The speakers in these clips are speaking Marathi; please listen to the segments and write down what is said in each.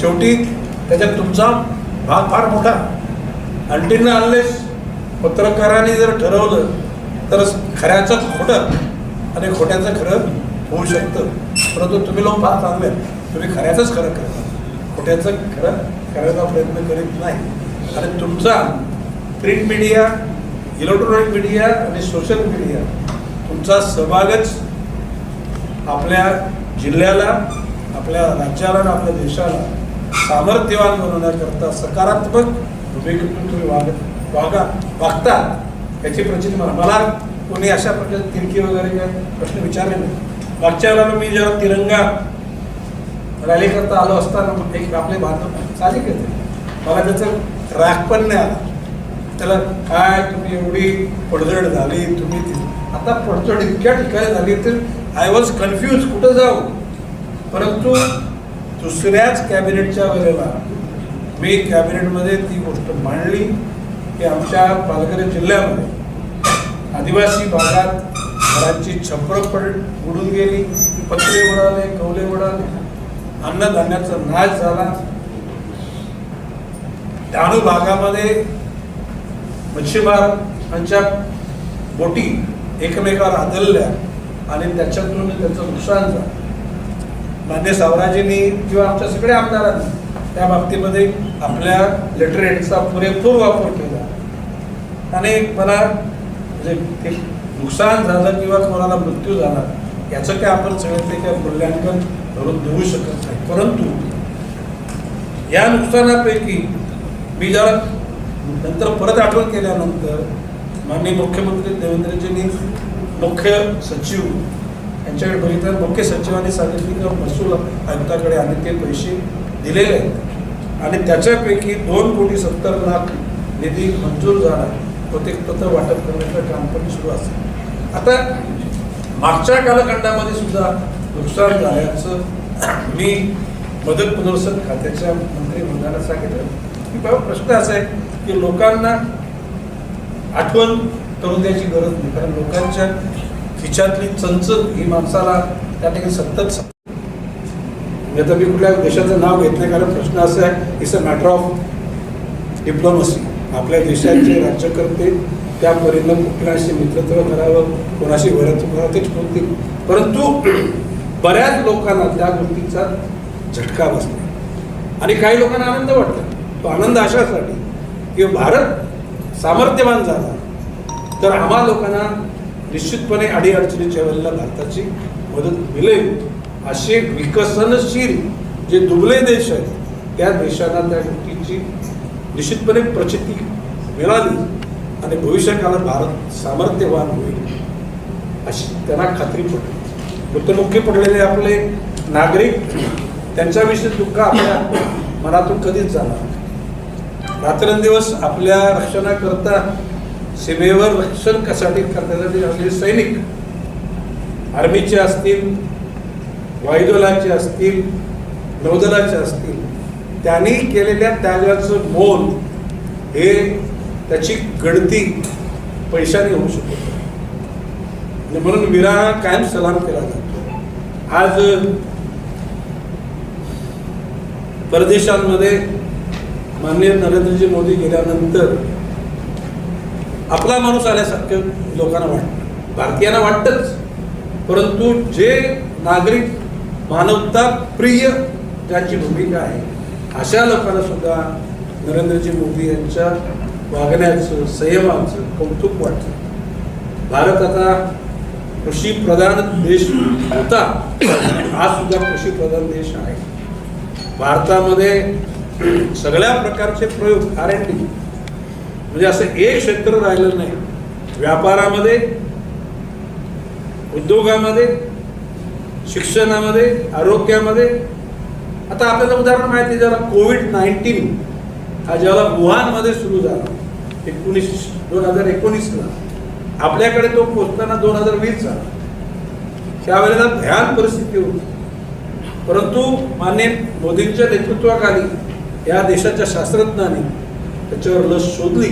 शेवटी त्याच्यात तुमचा भाग फार मोठा. अंटीनं आणलेस पत्रकारांनी जर ठरवलं तर खऱ्याचं खोटं आणि खोट्याचं खरं होऊ शकतं. परंतु तुम्ही लोक फार चांगले तुम्ही खऱ्याचंच खरं करता खोट्याचं खरं करायचा प्रयत्न करीत नाही. आणि तुमचा प्रिंट मीडिया इलेक्ट्रॉनिक मीडिया आणि सोशल मीडिया तुमचा सहभागच आपल्या जिल्ह्याला आपल्या राज्याला आणि आपल्या देशाला सामर्थ्यवान बनवण्याकरता सकारात्मक भूमिकेतून तुम्ही वाग वागा वागता याची प्रचिती मला मला कोणी अशा प्रकारचे तिरकी वगैरे काय प्रश्न विचारले नाही. मागच्या वेळेला मी जेव्हा तिरंगा रॅली करता आलो असताना एक आपले बांधव चालेल येते मला त्याचं राग पण नाही आला. त्याला काय तुम्ही एवढी पडझड झाली तुम्ही ती- आता पडझड इतक्या ठिकाणी झाली तर आय वॉज कन्फ्यूज कुठं जाऊ? परंतु दुसऱ्याच कॅबिनेटच्या वेळेला मी कॅबिनेटमध्ये ती गोष्ट मांडली की आमच्या पालघर जिल्ह्यामध्ये आदिवासी भागात घरांची छप्पर पड उडून गेली पत्रे उडाले कवले उडाले अन्नधान्याचा नाश झाला. डहाणू भागामध्ये मच्छीमारांच्या बोटी एकमेकावर आदळल्या आणि त्याच्यातून त्याचं नुकसान झालं. मान्य सावराजींनी किंवा आमच्या सगळ्या आमदारांनी त्या बाबतीमध्ये आपल्या लेटरेटचा पुरेपूर वापर केला. आणि मला म्हणजे ते नुकसान झालं किंवा कोणाला मृत्यू झाला याचं काय आपण सगळं काय मूल्यांकन करून देऊ शकत नाही. परंतु या नुकसानापैकी मी ज्या नंतर परत आठवण केल्यानंतर माननीय मुख्यमंत्री देवेंद्रजींनी मुख्य सचिव यांच्याकडे बघितलं मुख्य सचिवांनी सांगितले की महसूल आयुक्ताकडे आम्ही ते पैसे दिलेले आहेत. आणि त्याच्यापैकी दोन कोटी सत्तर लाख निधी मंजूर झाला. तो ते पत्र वाटप करण्याचं काम पण सुरू असेल. आता मागच्या कालखंडामध्ये सुद्धा नुकसान झाल्याचं मी मदत पुनर्वसन खात्याच्या मंत्रिमंडळाला सांगितलं. की बाबा प्रश्न असा आहे की लोकांना आठवण करून द्यायची गरज नाही. कारण लोकांच्या खिशातली चंचल ही माणसाला त्या ठिकाणी सतत मी आता मी कुठल्या देशाचं नाव घेत नाही कारण प्रश्न असा आहे it's a matter of diplomacy आपल्या देशाचे राज्यकर्ते त्या कुठल्याशी मित्रत्व करावं कोणाशी वरत्व करावं तेच बोलतील परंतु बऱ्याच लोकांना त्या गोष्टीचा झटका बसला आणि काही लोकांना आनंद वाटतो. तो आनंद अशासाठी की भारत सामर्थ्यवान झाला. तर आम्हा लोकांना निश्चितपणे अडीअडचणीच्या वेळेला भारताची मदत मिळेल. असे विकसनशील जे दुबले देश आहेत त्या देशांना त्या गोष्टीची निश्चितपणे प्रचिती मिळाली आणि भविष्यकाळात भारत सामर्थ्यवान होईल अशी त्यांना खात्री पडली. मृत्युमुखी पडलेले आपले नागरिक त्यांच्याविषयी दुःख आपल्या मनातून कधीच जाणार रात्रंदिवस आपल्या रक्षणाकरता सीमेवर रक्षण कशासाठी करण्यासाठी असलेले सैनिक आर्मीचे असतील वायुदलाचे असतील नौदलाचे असतील त्यांनी केलेल्या त्यागाचं मोल हे त्याची गणती पैशाने होऊ शकत आणि म्हणून वीरांना कायम सलाम केला जातो. आज परदेशांमध्ये माननीय नरेंद्रजी मोदी गेल्यानंतर आपला माणूस आल्यासारखं लोकांना वाटतं. भारतीयांना वाटतंच. परंतु जे नागरिक मानवता प्रिय ज्यांची भूमिका आहे अशा लोकांना सुद्धा नरेंद्रजी मोदी यांच्या वागण्याचं संयमाचं कौतुक वाटतं. भारत आता कृषी प्रधान देश होता. हा सुद्धा कृषी प्रधान देश आहे. भारतामध्ये सगळ्या प्रकारचे प्रयोग आर एन डी म्हणजे असं एक क्षेत्र राहिलं नाही. व्यापारामध्ये उद्योगामध्ये शिक्षणामध्ये आरोग्यामध्ये. आता आपल्याला उदाहरण माहिती आहे, ज्याला कोविड नाईन्टीन हा ज्याला वुहानमध्ये सुरू झाला एकोणीस दोन हजार एकोणीसला. आपल्याकडे तो पोचताना दोन हजार वीस झाला. त्यावेळेला भयान परिस्थिती होती. परंतु मान्य मोदींच्या नेतृत्वाखाली या देशाच्या शास्त्रज्ञांनी त्याच्यावर लस शोधली.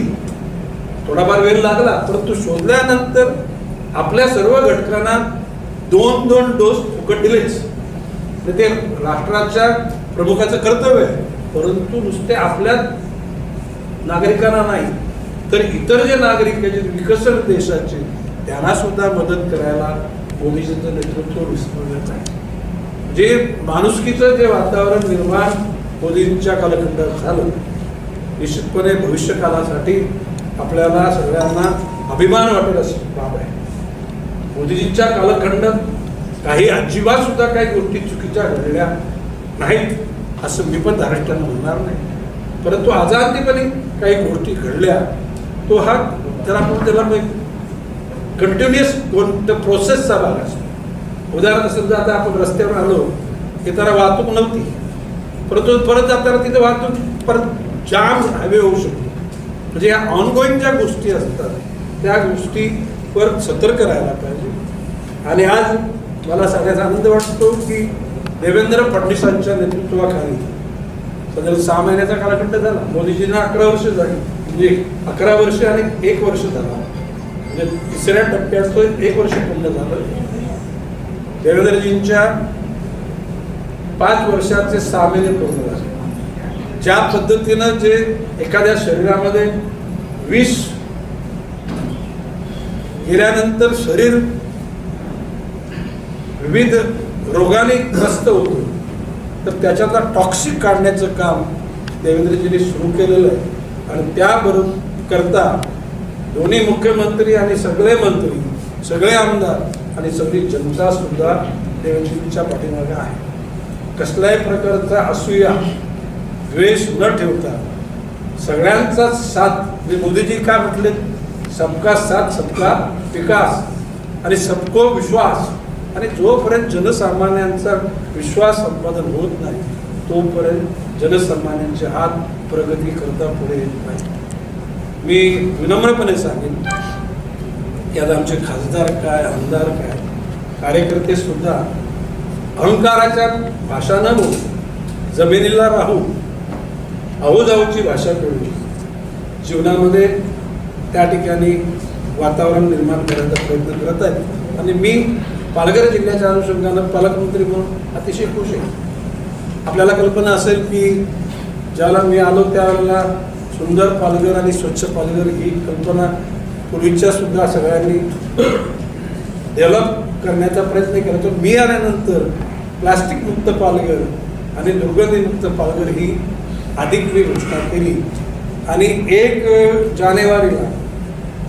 थोडाफार वेळ लागला परंतु शोधल्यानंतर आपल्या सर्व घटकांना दोन दोन डोस फुकट दिलेच. तर ते राष्ट्राच्या प्रमुखाचं कर्तव्य आहे. परंतु नुसते आपल्या नागरिकांना नाही तर इतर जे नागरिक आहेत, जे देशाचे त्यांना सुद्धा मदत करायला मोदीजींचं नेतृत्व विसरलेलं आहे जे माणुसकीचं जे वातावरण निर्माण मोदींच्या कालखंडात झालं निश्चितपणे भविष्यकालासाठी आपल्याला सगळ्यांना अभिमान वाटेल अशी बाब आहे. मोदीजींच्या कालखंडात काही अजिबात सुद्धा काही गोष्टी चुकीच्या घडल्या नाहीत असं मी पण धाराष्ट्रानं म्हणणार नाही. परंतु आजादीपणे काही गोष्टी घडल्या तो हा त्याला आपण त्याला कंटिन्युअस कोणत्या प्रोसेसचा भाग असतो. उदाहरणार्थ समजा आता आपण रस्त्यावर आलो येताना वाहतूक नव्हती. परंतु परत जाताना तिथं वाहतूक परत जाम हायवे होऊ शकतो. म्हणजे या ऑनगोईंग ज्या गोष्टी असतात त्या गोष्टीवर सतर्क राहायला पाहिजे. आणि आज मला सगळ्याचा आनंद वाटतो की देवेंद्र फडणवीसांच्या नेतृत्वाखाली साधारण सहा महिन्याचा कालखंड झाला. मोदीजींना अकरा वर्ष झाली. म्हणजे अकरा वर्ष आणि एक वर्ष झाला. म्हणजे तिसऱ्या टप्प्यात तो एक वर्ष पूर्ण झालं. देवेंद्रजींच्या पाच वर्षाचे सहा महिने पूर्ण झाले. ज्या पद्धतीनं जे एखाद्या शरीरामध्ये विष गेल्यानंतर शरीर विविध रोगाने ग्रस्त होतो तर त्याच्यातला टॉक्सिक काढण्याचं काम देवेंद्रजीने सुरू केलेलं आहे. आणि त्याबरोबर करता दोन्ही मुख्यमंत्री आणि सगळे मंत्री सगळे आमदार आणि सगळी जनता सुद्धा देवेंद्रजींच्या पाठीमागे आहे. कसल्याही प्रकारचा असूया द्वेष न ठेवता सगळ्यांचा साथ म्हणजे मोदीजी काय म्हटले? सबका साथ सबका विकास. आणि सबको विश्वास. आणि जोपर्यंत जनसामान्यांचा विश्वास संपादन होत नाही तोपर्यंत जनसामान्यांचे हात प्रगती करता पुढे येत नाही. मी विनम्रपणे सांगेन की आता आमचे खासदार काय आमदार काय कार्यकर्ते सुद्धा अहंकाराच्या भाषा न जमिनीला राहून अहोजाऊची भाषा करून जीवनामध्ये त्या ठिकाणी वातावरण निर्माण करण्याचा प्रयत्न करत आहेत. आणि मी पालघर जिल्ह्याच्या अनुषंगानं पालकमंत्री म्हणून अतिशय खुश आहे. आपल्याला कल्पना असेल की ज्याला मी आलो त्यावेळेला सुंदर पालघर आणि स्वच्छ पालघर ही कल्पना पूर्वीच्या सुद्धा सगळ्यांनी डेव्हलप करण्याचा प्रयत्न केला तर मी आल्यानंतर प्लास्टिकमुक्त पालघर आणि दुर्गंधीमुक्त पालघर ही अधिक मी घोषणा केली. आणि एक जानेवारीला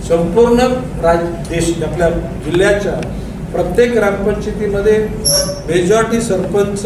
संपूर्ण राज देश आपल्या जिल्ह्याच्या प्रत्येक ग्रामपंचायतीमध्ये मेजॉरिटी सरपंच